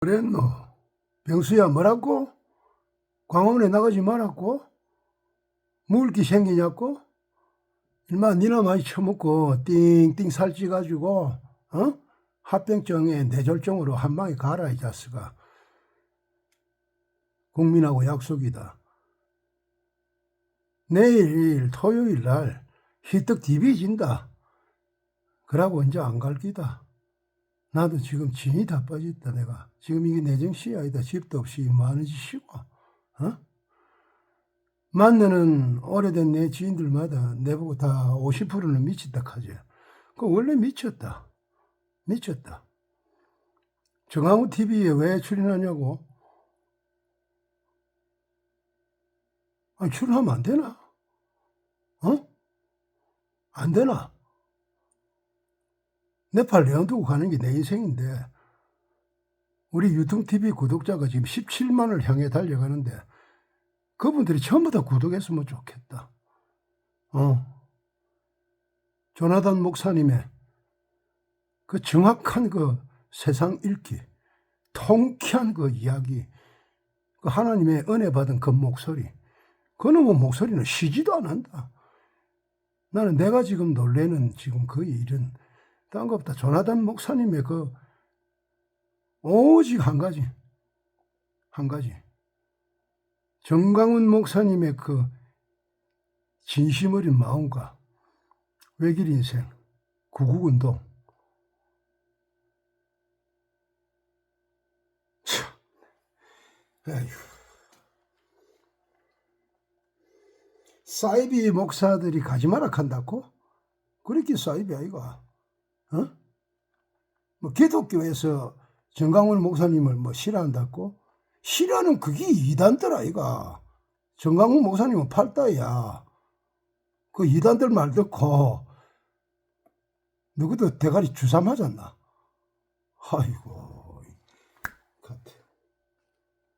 그랬노? 병수야 뭐라고? 광화문에 나가지 말았고? 물기 생기냐고? 일마 니나 많이 처먹고 띵띵 살찌가지고 어? 합병증에 뇌졸중으로 한 방에 가라 이 자스가 국민하고 약속이다. 내일 토요일 날 희떡 디비진다. 그러고 이제 안 갈 기다. 나도 지금 진이 다 빠졌다 내가. 지금 이게 내정시 아니다. 집도 없이 많은 짓이고. 어? 만나는 오래된 내 지인들마다 내보고 다 50%는 미쳤다 하지. 그 원래 미쳤다. 미쳤다. 정황우 TV에 왜 출연하냐고? 아니, 출연하면 안 되나? 어? 안 되나? 네팔 내어두고 가는 게 내 인생인데, 우리 유통TV 구독자가 지금 17만을 향해 달려가는데, 그분들이 전부 다 구독했으면 좋겠다. 어. 조나단 목사님의 그 정확한 그 세상 읽기, 통쾌한 그 이야기, 그 하나님의 은혜 받은 그 목소리, 그놈의 목소리는 쉬지도 않는다. 나는 내가 지금 놀래는 지금 그 일은 딴 것보다 조나단 목사님의 그 오직 한 가지, 한 가지. 정강훈 목사님의 그 진심 어린 마음과 외길 인생, 구국운동. 사이비 목사들이 가지 마라 한다고? 그렇게 사이비 아이가? 어? 뭐 기독교에서 정강훈 목사님을 뭐 싫어한다고? 싫어하는 그게 이단들 아이가. 정강훈 목사님은 팔다야. 그 이단들 말 듣고 누구도 대가리 주사 맞았나? 아이고.